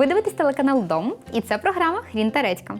Ви дивитесь телеканал Дом, і це програма Хрін та Редька.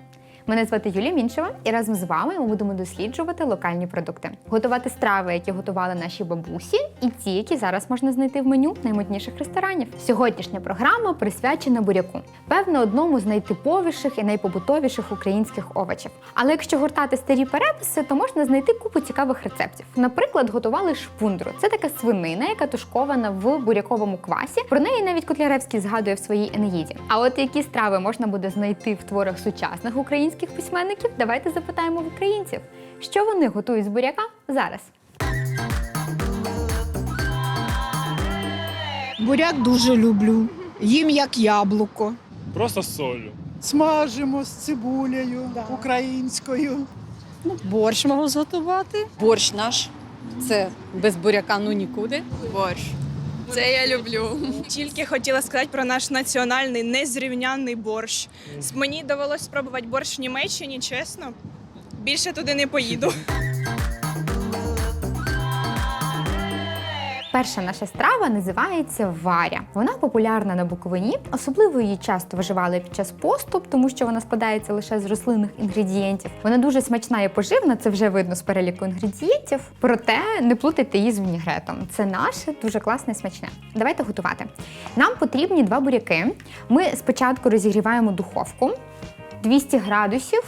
Мене звати Юлія Мінчева, і разом з вами ми будемо досліджувати локальні продукти, готувати страви, які готували наші бабусі, і ті, які зараз можна знайти в меню наймодніших ресторанів. Сьогоднішня програма присвячена буряку, певно, одному з найтиповіших і найпобутовіших українських овочів. Але якщо гортати старі переписи, то можна знайти купу цікавих рецептів. Наприклад, готували шпундру. Це така свинина, яка тушкована в буряковому квасі. Про неї навіть Котляревський згадує в своїй Енеїді. А от які страви можна буде знайти в творах сучасних українських письменників, давайте запитаємо в українців, що вони готують з буряка зараз. Буряк дуже люблю. Їм як яблуко. Просто з солью. Смажимо з цибулею українською. Ну, борщ можу зготувати. Борщ наш. Це без буряка ну нікуди. Борщ. Це я люблю. Тільки хотіла сказати про наш національний незрівнянний борщ. Мені довелось спробувати борщ в Німеччині, чесно. Більше туди не поїду. Перша наша страва називається варя. Вона популярна на Буковині. Особливо її часто виживали під час посту, тому що вона складається лише з рослинних інгредієнтів. Вона дуже смачна і поживна, це вже видно з переліку інгредієнтів. Проте не плутайте її з вінігретом. Це наше дуже класне і смачне. Давайте готувати. Нам потрібні два буряки. Ми спочатку розігріваємо духовку 200 градусів.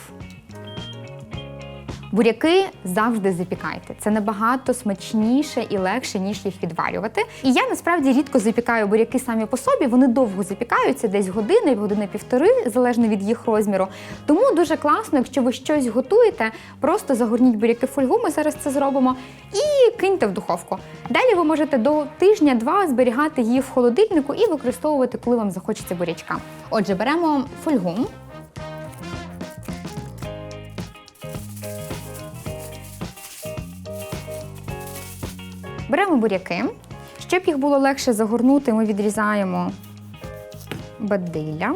Буряки завжди запікайте. Це набагато смачніше і легше, ніж їх відварювати. І я насправді рідко запікаю буряки самі по собі. Вони довго запікаються, десь години, години півтори, залежно від їх розміру. Тому дуже класно, якщо ви щось готуєте, просто загорніть буряки в фольгу. Ми зараз це зробимо, і киньте в духовку. Далі ви можете до тижня-два зберігати її в холодильнику і використовувати, коли вам захочеться бурячка. Отже, беремо фольгу. Беремо буряки. Щоб їх було легше загорнути, ми відрізаємо бадилля.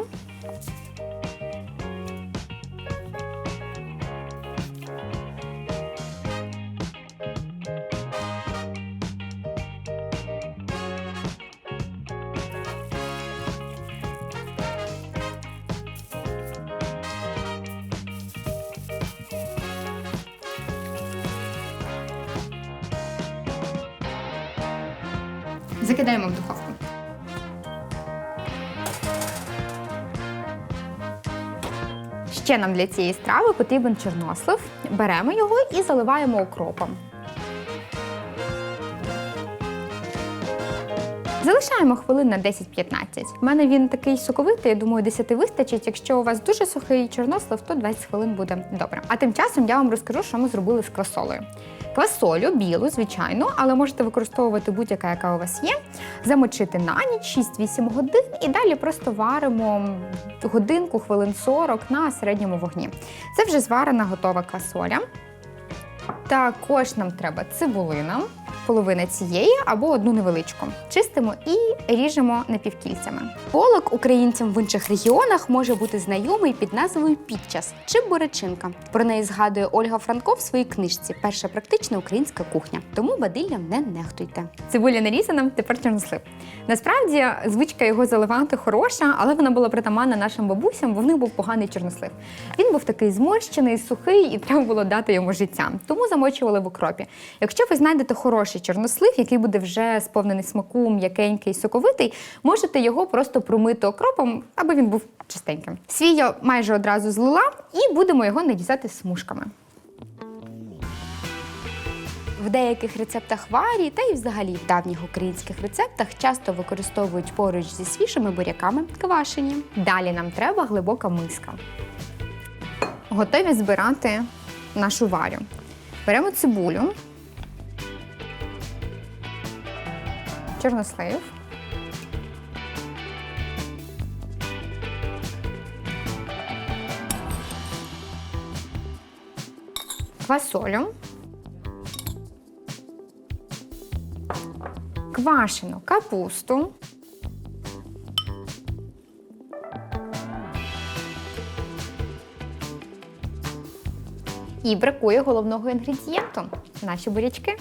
Закидаємо в духовку. Ще нам для цієї страви потрібен чорнослив. Беремо його і заливаємо окропом. Залишаємо хвилин на 10-15. У мене він такий соковитий, я думаю, 10 вистачить. Якщо у вас дуже сухий чорнослив, то 20 хвилин буде добре. А тим часом я вам розкажу, що ми зробили з квасолею. Квасолю білу, звичайно, але можете використовувати будь-яка, яка у вас є. Замочити на ніч 6-8 годин і далі просто варимо годинку, хвилин 40 на середньому вогні. Це вже зварена готова квасоля. Також нам треба цибулина, половина цієї або одну невеличку. Чистимо і ріжемо напівкільцями. Полок українцям в інших регіонах може бути знайомий під назвою підчас чи бурячинка. Про неї згадує Ольга Франко в своїй книжці Перша практична українська кухня. Тому бадиллям не нехтуйте. Цибуля нарізана, тепер чорнослив. Насправді звичка його заливати хороша, але вона була притаманна нашим бабусям, бо в них був поганий чорнослив. Він був такий зморщений, сухий, і треба було дати йому життя. Тому замочували в окропі. Якщо ви знайдете хороший чорнослив, який буде вже сповнений смаку, м'якенький, соковитий, можете його просто промити окропом, аби він був чистеньким. Свій я майже одразу злила і будемо його нарізати смужками. В деяких рецептах варі та й взагалі в давніх українських рецептах часто використовують поруч зі свіжими буряками квашені. Далі нам треба глибока миска. Готові збирати нашу варю. Беремо цибулю, чорнослив. Квасолю. Квашену капусту. І бракує головного інгредієнту наші бурячки.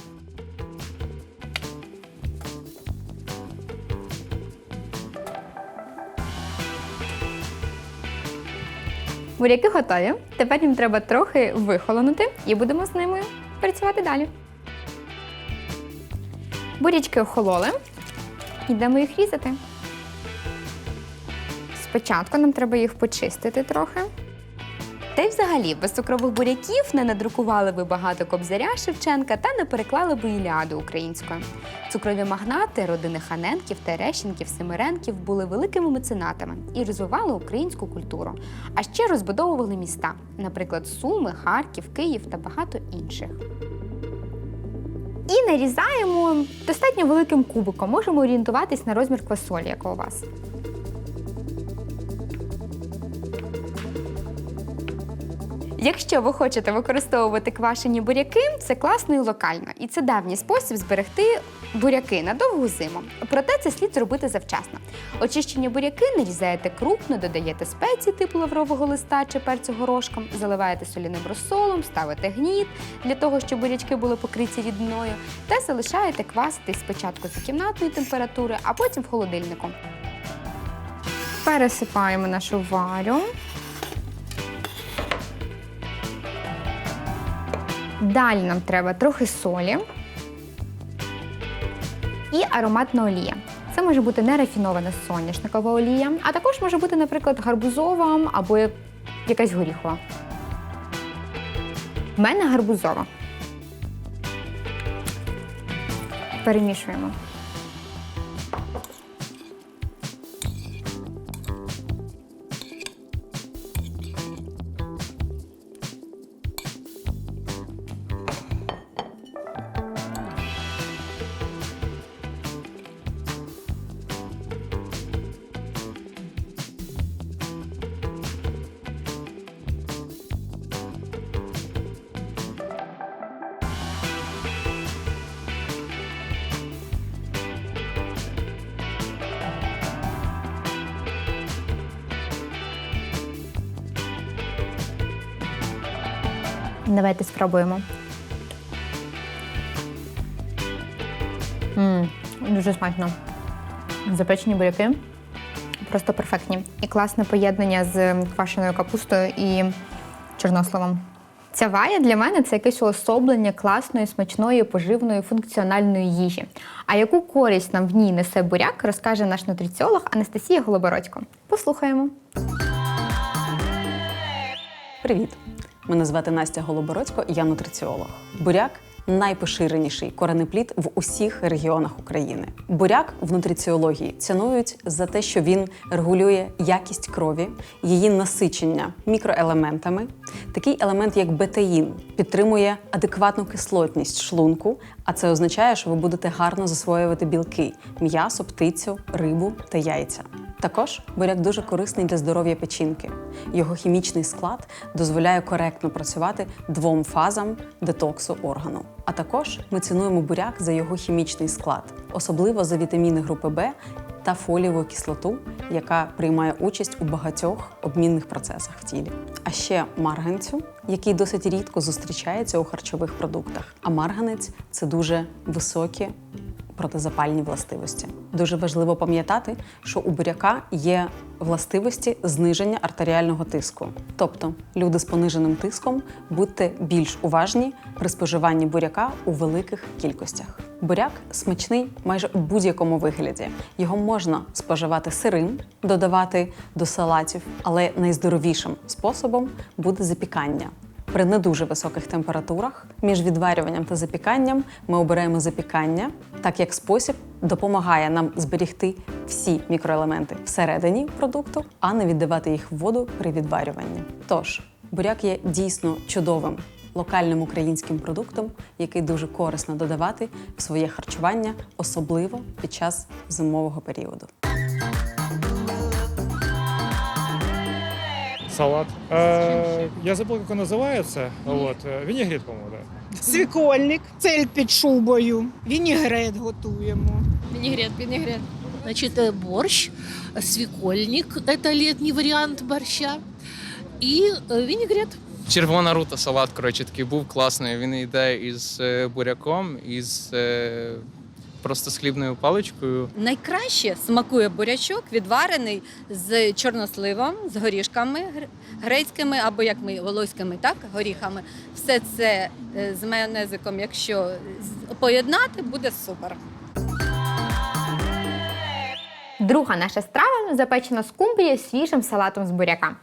Буряки готові. Тепер їм треба трохи вихолонути і будемо з ними працювати далі. Бурячки охололи. Йдемо їх різати. Спочатку нам треба їх почистити трохи. Та й взагалі без цукрових буряків не надрукували би багато кобзаря Шевченка та не переклали би Іліаду українською. Цукрові магнати родини Ханенків, Терещенків, Семиренків були великими меценатами і розвивали українську культуру, а ще розбудовували міста, наприклад, Суми, Харків, Київ та багато інших. І нарізаємо достатньо великим кубиком. Можемо орієнтуватись на розмір квасолі, як у вас. Якщо ви хочете використовувати квашені буряки, це класно і локально, і це давній спосіб зберегти буряки на довгу зиму. Проте це слід зробити завчасно. Очищені буряки нарізаєте крупно, додаєте спеції типу лаврового листа чи перцю горошком, заливаєте соляним розсолом, ставите гніт для того, щоб бурячки були покриті рідною, та залишаєте квасити спочатку за кімнатної температури, а потім в холодильнику. Пересипаємо нашу варю. Далі нам треба трохи солі і ароматна олія. Це може бути нерафінована соняшникова олія, а також може бути, наприклад, гарбузова або якась горіхова. У мене гарбузова. Перемішуємо. Давайте спробуємо. м дуже смачно. Запечені буряки просто перфектні. І класне поєднання з квашеною капустою і чорнословом. Ця вая для мене це якесь уособлення класної, смачної, поживної, функціональної їжі. А яку користь нам в ній несе буряк, розкаже наш нутриціолог Анастасія Голобородько. Послухаємо. Привіт! Мене звати Настя Голобородько, я нутриціолог. Буряк найпоширеніший коренеплід в усіх регіонах України. Буряк в нутриціології цінують за те, що він регулює якість крові, її насичення мікроелементами. Такий елемент, як бетаїн, підтримує адекватну кислотність шлунку, а це означає, що ви будете гарно засвоювати білки м'ясо, птицю, рибу та яйця. Також буряк дуже корисний для здоров'я печінки. Його хімічний склад дозволяє коректно працювати двом фазам детоксу органу. А також ми цінуємо буряк за його хімічний склад, особливо за вітаміни групи Б та фолієву кислоту, яка приймає участь у багатьох обмінних процесах в тілі. А ще марганцю, який досить рідко зустрічається у харчових продуктах. А марганець це дуже високі протизапальні властивості. Дуже важливо пам'ятати, що у буряка є властивості зниження артеріального тиску. Тобто, люди з пониженим тиском будьте більш уважні при споживанні буряка у великих кількостях. Буряк смачний майже у будь-якому вигляді. Його можна споживати сирим, додавати до салатів, але найздоровішим способом буде запікання. При не дуже високих температурах між відварюванням та запіканням ми обираємо запікання, так як спосіб допомагає нам зберігти всі мікроелементи всередині продукту, а не віддавати їх в воду при відварюванні. Тож, буряк є дійсно чудовим локальним українським продуктом, який дуже корисно додавати в своє харчування, особливо під час зимового періоду. Салат. Э, я забыл, как он называется. Вот. э, Винегрет, по-моему, да. Свікольник, цель під шубою, вінігрет готуємо. Винегрет, винегрет. Значит, э, борщ, э, свекольник – это летний вариант борща, и э, винегрет. Червона рута салат, коротше, такий був класний. Він йде із е, буряком, із е, просто з хлібною паличкою. Найкраще смакує бурячок відварений з чорносливом, з горішками грецькими або як ми волоськими, так горіхами. Все це е, з майонезиком, якщо з- поєднати, буде супер. Друга наша страва запечена скумбрія з свіжим салатом з буряка.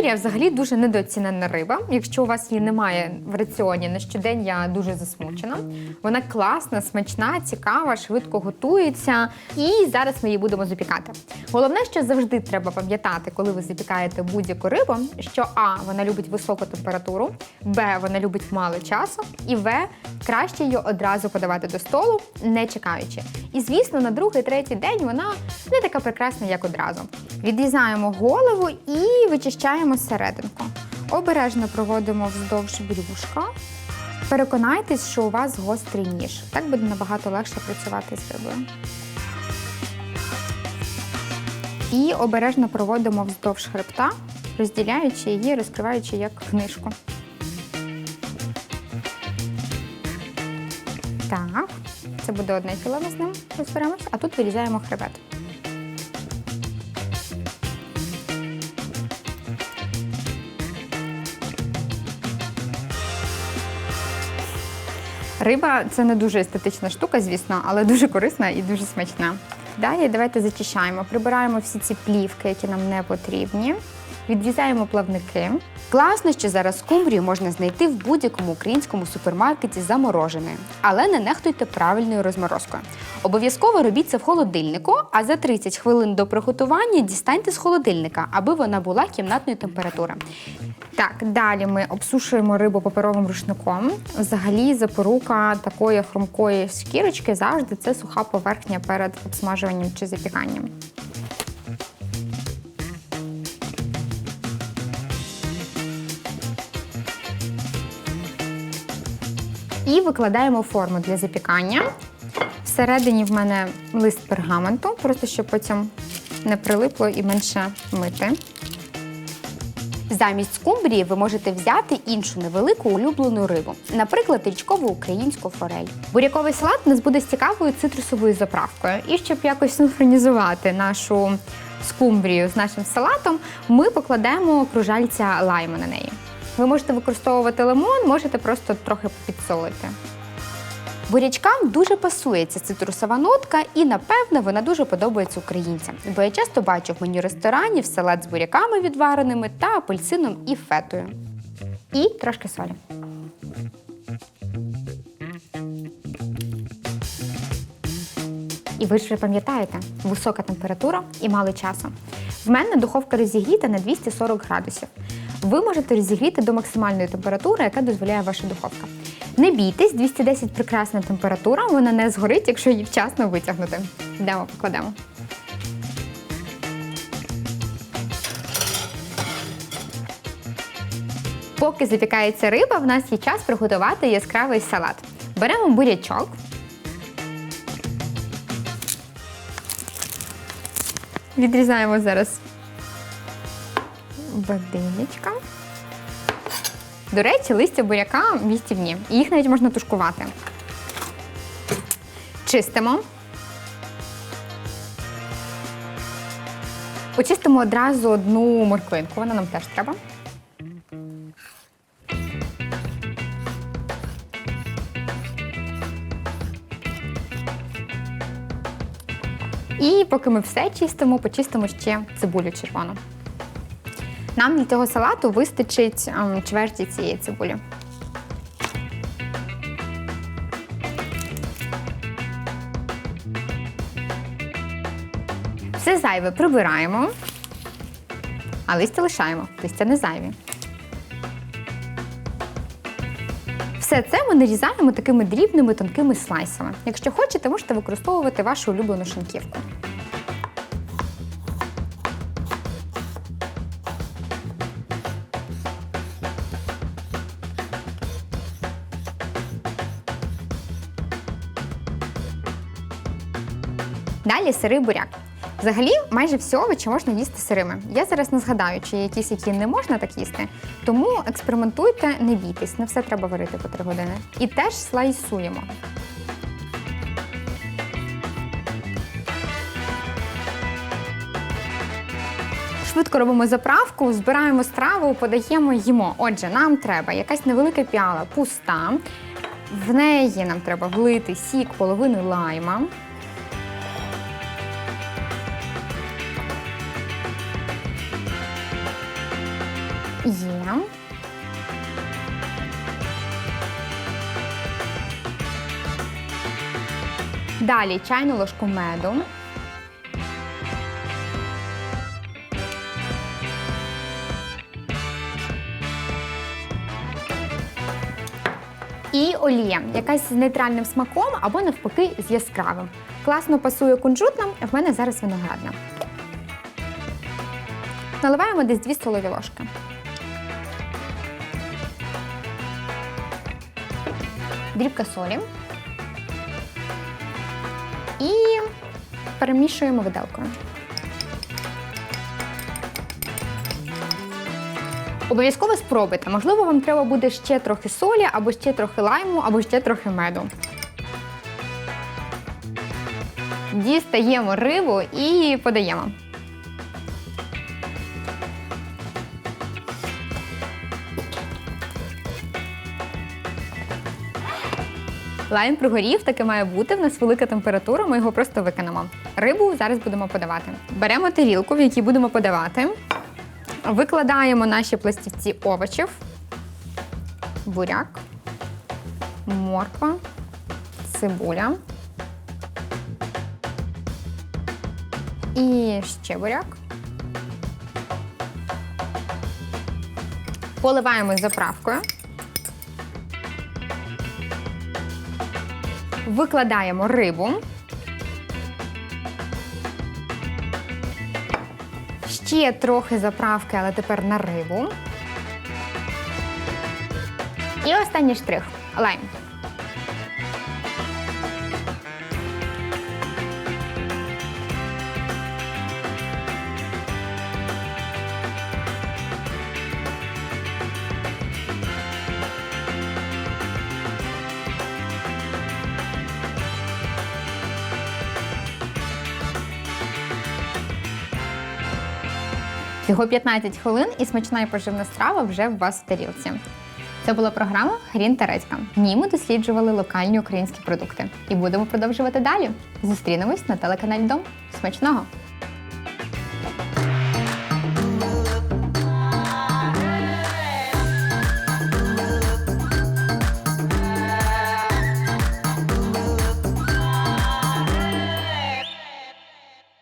Скумбрія взагалі дуже недооцінена риба. Якщо у вас її немає в раціоні на щодень, я дуже засмучена. Вона класна, смачна, цікава, швидко готується. І зараз ми її будемо запікати. Головне, що завжди треба пам'ятати, коли ви запікаєте будь-яку рибу, що А, вона любить високу температуру, Б, вона любить мало часу, і В, краще її одразу подавати до столу, не чекаючи. І звісно, на другий, третій день вона не така прекрасна, як одразу. Відрізаємо голову і вичищаємо серединку. Обережно проводимо вздовж брюшка. Переконайтесь, що у вас гострий ніж. Так буде набагато легше працювати з рибою. І обережно проводимо вздовж хребта, розділяючи її, розкриваючи як книжку. Так, це буде одне філе ми з ним розберемось, а тут вирізаємо хребет. Риба це не дуже естетична штука, звісно, але дуже корисна і дуже смачна. Далі давайте зачищаємо, прибираємо всі ці плівки, які нам не потрібні. Відрізаємо плавники. Класно, що зараз скумбрію можна знайти в будь-якому українському супермаркеті замороженою, але не нехтуйте правильною розморозкою. Обов'язково робіть це в холодильнику, а за 30 хвилин до приготування дістаньте з холодильника, аби вона була кімнатної температури. Так, далі ми обсушуємо рибу паперовим рушником. Взагалі, запорука такої хрумкої шкірочки завжди це суха поверхня перед обсмажуванням чи запіканням. І викладаємо форму для запікання. Всередині в мене лист пергаменту, просто щоб потім не прилипло і менше мити. Замість скумбрії ви можете взяти іншу невелику улюблену рибу, наприклад, річкову українську форель. Буряковий салат у нас буде з цікавою цитрусовою заправкою. І щоб якось синхронізувати нашу скумбрію з нашим салатом, ми покладемо кружальця лайма на неї. Ви можете використовувати лимон, можете просто трохи підсолити. Бурячкам дуже пасує ця цитрусова нотка, і напевно вона дуже подобається українцям. Бо я часто бачу в меню ресторанів салат з буряками відвареними та апельсином і фетою. І трошки солі. І ви ж пам'ятаєте, висока температура і мало часу. В мене духовка розігріта на 240 градусів. Ви можете розігріти до максимальної температури, яка дозволяє ваша духовка. Не бійтесь, 210 прекрасна температура, вона не згорить, якщо її вчасно витягнути. Йдемо, покладемо. Поки запікається риба, в нас є час приготувати яскравий салат. Беремо бурячок. Відрізаємо зараз бадинечка. До речі, листя буряка їстівні. І їх навіть можна тушкувати. Чистимо. Почистимо одразу одну морквинку, вона нам теж треба. І поки ми все чистимо, почистимо ще цибулю червону. Нам для цього салату вистачить ем, чверті цієї цибулі. Все зайве прибираємо, а листя лишаємо. Листя не зайві. Все це ми нарізаємо такими дрібними тонкими слайсами. Якщо хочете, можете використовувати вашу улюблену шинківку. Далі сирий буряк. Взагалі, майже всі овочі можна їсти сирими. Я зараз не згадаю, чи є якісь, які не можна так їсти. Тому експериментуйте, не бійтесь, не все треба варити по 3 години. І теж слайсуємо. Швидко робимо заправку, збираємо страву, подаємо, їмо. Отже, нам треба якась невелика піала, пуста. В неї нам треба влити сік половини лайма. Є. Далі чайну ложку меду. І олія, якась з нейтральним смаком або навпаки з яскравим. Класно пасує кунжутна, в мене зараз виноградна. Наливаємо десь 2 столові ложки. Дрібка солі. І перемішуємо виделкою. Обов'язково спробуйте. Можливо, вам треба буде ще трохи солі, або ще трохи лайму, або ще трохи меду. Дістаємо рибу і подаємо. Лайм пригорів, таке має бути. В нас велика температура, ми його просто викинемо. Рибу зараз будемо подавати. Беремо тарілку, в якій будемо подавати. Викладаємо наші пластівці овочів, буряк, морква, цибуля. І ще буряк. Поливаємо заправкою. Викладаємо рибу. Ще трохи заправки, але тепер на рибу. І останній штрих лайм. Всього 15 хвилин і смачна і поживна страва вже в вас в тарілці. Це була програма Грін Терецька. В ній ми досліджували локальні українські продукти. І будемо продовжувати далі. Зустрінемось на телеканалі Дом. Смачного!